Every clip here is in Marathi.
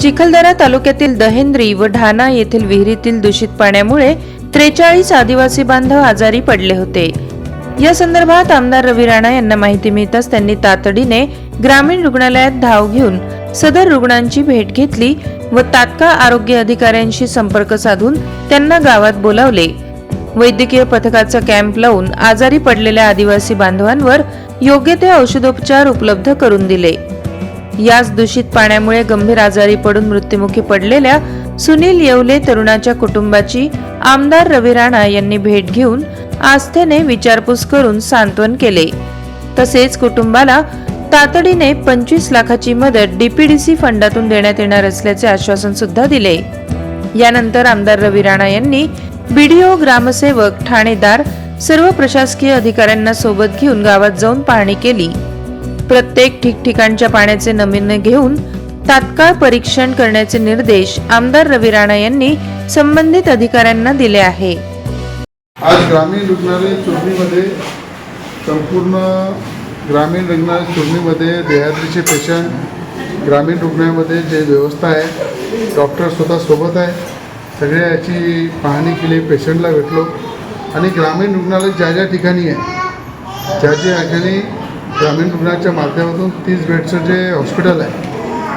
चिखलदरा तालुक्यातील दहेंद्री व ढाणा येथील विहिरीतील दूषित पाण्यामुळे त्रेचाळीस आदिवासी बांधव आजारी पडले होते. या संदर्भात आमदार रवी राणा यांना माहिती मिळताच त्यांनी तातडीने ग्रामीण रुग्णालयात धाव घेऊन सदर रुग्णांची भेट घेतली व तात्काळ आरोग्य अधिकाऱ्यांशी संपर्क साधून त्यांना गावात बोलावले. वैद्यकीय पथकाचा कॅम्प लावून आजारी पडलेल्या आदिवासी बांधवांवर योग्य ते औषधोपचार उपलब्ध करून दिले. याच दूषित पाण्यामुळे गंभीर आजारी पडून मृत्युमुखी पडलेल्या सुनील येवले तरुणाच्या कुटुंबाची आमदार रवी राणा यांनी भेट घेऊन आस्थेने विचारपूस करून सांत्वन केले. तसेच कुटुंबाला तातडीने पंचवीस लाखाची मदत डीपीडीसी फंडातून देण्यात येणार असल्याचे आश्वासन सुद्धा दिले. यानंतर आमदार रवी राणा यांनी बीडीओ ग्रामसेवक ठाणेदार सर्व प्रशासकीय अधिकाऱ्यांना सोबत घेऊन गावात जाऊन पाहणी केली. प्रत्येक ठिकठिकाणच्या पाण्याचे नमुने घेऊन तात्काळ परीक्षण करण्याचे निर्देश आमदार रवी राणा यांनी संबंधित अधिकाऱ्यांना दिले आहे. आज ग्रामीण रुग्णालय चोरणीमध्ये संपूर्ण ग्रामीण रुग्णालय चोरणीमध्ये देहातीचे पेशंट ग्रामीण रुग्णालयामध्ये जे व्यवस्था आहे डॉक्टर स्वतः सोबत आहे सगळ्या याची पाहणी केली पेशंटला भेटलो. आणि ग्रामीण रुग्णालय ज्या ज्या ठिकाणी आहे ज्या ज्या ठिकाणी ग्रामीण रुग्णाच्या माध्यमातून तीस बेडचं जे हॉस्पिटल आहे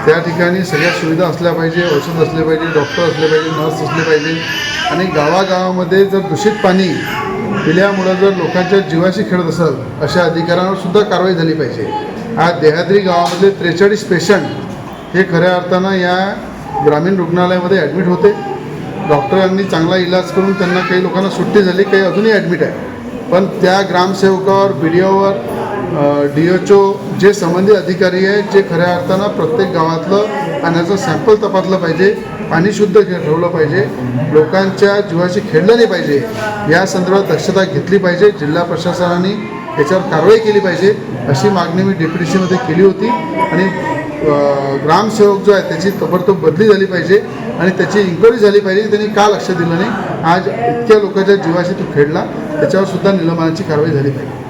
त्या ठिकाणी सगळ्या सुविधा असल्या पाहिजे औषध असले पाहिजे डॉक्टर असले पाहिजे नर्स असले पाहिजे. आणि गावागावामध्ये जर दूषित पाणी पिल्यामुळं जर लोकांच्या जीवाशी खेळत असेल अशा अधिकाऱ्यांवर सुद्धा कारवाई झाली पाहिजे. आज देहाद्री गावामध्ये त्रेचाळीस पेशंट हे खऱ्या अर्थानं या ग्रामीण रुग्णालयामध्ये ॲडमिट होते. डॉक्टरांनी चांगला इलाज करून त्यांना काही लोकांना सुट्टी झाली काही अजूनही ॲडमिट आहे. पण त्या ग्रामसेवकावर B D over D H O जे संबंधित अधिकारी आहेत जे खऱ्या अर्थानं प्रत्येक गावातलं पाण्याचं सॅम्पल तपासलं पाहिजे पाणी शुद्ध ठेवलं पाहिजे लोकांच्या जीवाशी खेळलं नाही पाहिजे या संदर्भात दक्षता घेतली पाहिजे जिल्हा प्रशासनाने याच्यावर कारवाई केली पाहिजे अशी मागणी मी डेप्युटेशनमध्ये केली होती. आणि ग्रामसेवक जो आहे त्याची ताबडतोब बदली झाली पाहिजे आणि त्याची इन्क्वायरी झाली पाहिजे त्यांनी का लक्ष दिलं नाही? आज इतक्या लोकांच्या जीवाशी तो खेळला त्याच्यावर सुद्धा निलंबनाची कारवाई झाली पाहिजे.